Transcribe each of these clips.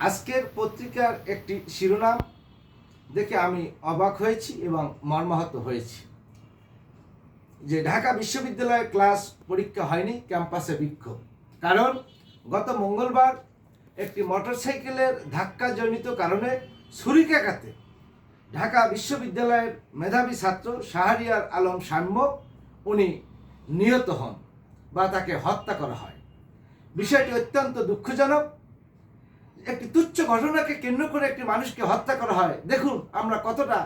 আজকের পত্রিকার একটি শিরোনাম দেখে আমি অবাক হয়েছি এবং মর্মাহত হয়েছি। যে ঢাকা বিশ্ববিদ্যালয়ের ক্লাস পরীক্ষা হয়নি ক্যাম্পাসে বিক্ষোভ। কারণ গত মঙ্গলবার একটি মোটরসাইকেলের ধাক্কাজনিত কারণে ছুরিকাঘাতে ঢাকা বিশ্ববিদ্যালয়ের মেধাবী ছাত্র শাহরিয়ার আলম সাম্য উনি নিহত হন বা তাকে হত্যা করা হয়। বিষয়টি অত্যন্ত দুঃখজনক। একটি তুচ্ছ ঘটনাকে কেন্দ্র করে একটি মানুষকে হত্যা করা হয়। দেখুন আমরা কতটা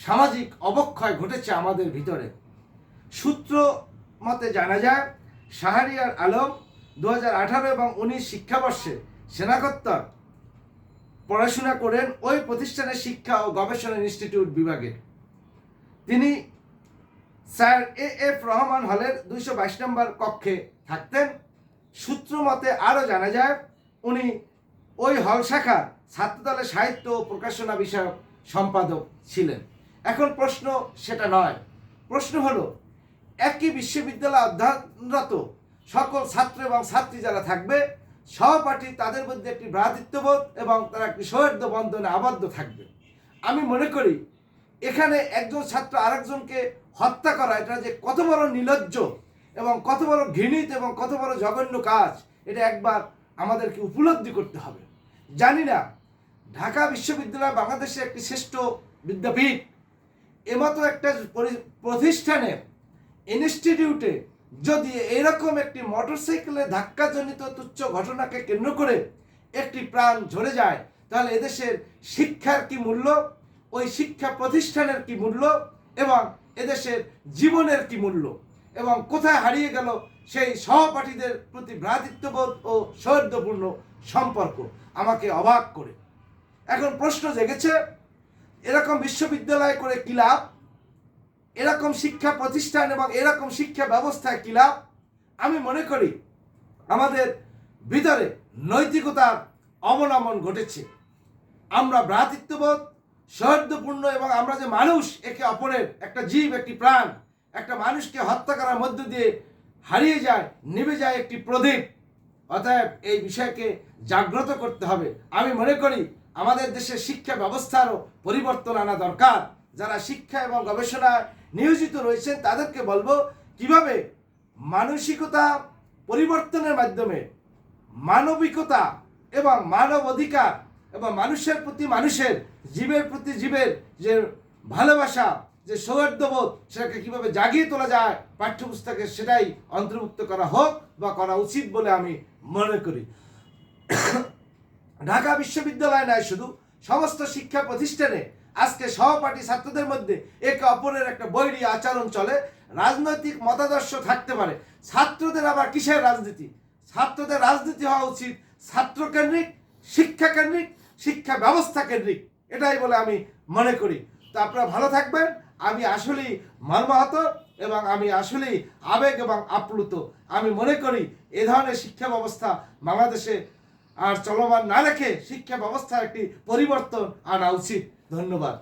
সামাজিক অবক্ষয় ঘটেছে আমাদের ভিতরে। সূত্র মতে জানা যায়, শাহরিয়ার আলম দু আঠারো এবং উনিশ শিক্ষাবর্ষে সেনাকত্তর পড়াশোনা করেন ওই প্রতিষ্ঠানের শিক্ষা ও গবেষণা ইনস্টিটিউট বিভাগে। তিনি স্যার এ এফ রহমান হলের দুইশো বাইশ নম্বর কক্ষে থাকতেন। সূত্র মতে আরও জানা যায়, উনি ওই হল শাখার ছাত্রদলের সাহিত্য ও প্রকাশনা বিষয়ক সম্পাদক ছিলেন। এখন প্রশ্ন সেটা নয়। প্রশ্ন হলো, একই বিশ্ববিদ্যালয়ে অধ্যয়নরত সকল ছাত্র এবং ছাত্রী যারা থাকবে, সহপাঠী তাদের মধ্যে একটি ভ্রাতৃত্ববোধ এবং তারা একটি সৌহার্দ্য বন্ধনে আবদ্ধ থাকবে। আমি মনে করি, এখানে একজন ছাত্র আরেকজনকে হত্যা করা, এটা যে কত বড় নির্লজ্জ এবং কত বড় ঘৃণিত এবং কত বড় জঘন্য কাজ, এটা একবার আমাদেরকে উপলব্ধি করতে হবে। জানি না, ঢাকা বিশ্ববিদ্যালয় বাংলাদেশের একটি শ্রেষ্ঠ বিদ্যাপীঠ। এমতো একটা পরি- প্রতিষ্ঠানে ইনস্টিটিউটে যদি এরকম একটি মোটরসাইকেলে ধাক্কাজনিত তুচ্ছ ঘটনাকে কেন্দ্র করে একটি প্রাণ ঝরে যায়, তাহলে এদেশের শিক্ষার কি মূল্য? ওই শিক্ষা প্রতিষ্ঠানের কি মূল্য? এবং এদেশের জীবনের কি মূল্য? এবং কোথায় হারিয়ে গেল সেই সহপাঠীদের প্রতি ভ্রাতৃত্ববোধ ও সৌহার্দ্যপূর্ণ সম্পর্ক আমাকে অবাক করে। এখন প্রশ্ন জেগেছে, এরকম বিশ্ববিদ্যালয় করে কি লাভ? এরকম শিক্ষা প্রতিষ্ঠান এবং এরকম শিক্ষা ব্যবস্থায় কি লাভ? আমি মনে করি আমাদের ভিতরে নৈতিকতার অবনমন ঘটেছে। আমরা ভ্রাতৃত্ববোধ, সৌহার্দ্যপূর্ণ এবং আমরা যে মানুষ, একে অপরের একটা জীব, একটি প্রাণ, একটা মানুষকে হত্যা করার মধ্য দিয়ে হারিয়ে যায়, নিভে যায় একটি প্রদীপ। অতএব এই বিষয়কে জাগ্রত করতে হবে। আমি মনে করি আমাদের দেশের শিক্ষা ব্যবস্থারও পরিবর্তন আনা দরকার। যারা শিক্ষা এবং গবেষণায় নিয়োজিত রয়েছেন, তাদেরকে বলব কীভাবে মানসিকতা পরিবর্তনের মাধ্যমে মানবিকতা এবং মানব অধিকার এবং মানুষের প্রতি মানুষের, জীবের প্রতি জীবের যে ভালোবাসা যে সৌহার্দ্যবোধ সেটাকে কীভাবে জাগিয়ে তোলা যায়, পাঠ্যপুস্তকে সেটাই অন্তর্ভুক্ত করা হোক বা করা উচিত বলে আমি মনে করি। ঢাকা বিশ্ববিদ্যালয় নয় শুধু, সমস্ত শিক্ষা প্রতিষ্ঠানে আজকে সহপাঠী ছাত্রদের মধ্যে একে অপরের একটা বৈরী আচরণ চলে। রাজনৈতিক মতাদর্শ থাকতে পারে। ছাত্রদের আবার কিসের রাজনীতি? ছাত্রদের রাজনীতি হওয়া উচিত ছাত্রকেন্দ্রিক শিক্ষা কেন্দ্রিক শিক্ষা ব্যবস্থা কেন্দ্রিক। এটাই বলে আমি মনে করি। তো আপনারা ভালো থাকবেন। আমি আসলেই মর্মাহত এবং আমি আসলেই আবেগ এবং আপ্লুত। আমি মনে করি এ ধরনের শিক্ষা ব্যবস্থা বাংলাদেশে আর চলমান না রেখে শিক্ষা ব্যবস্থার একটি পরিবর্তন আনা উচিত। ধন্যবাদ।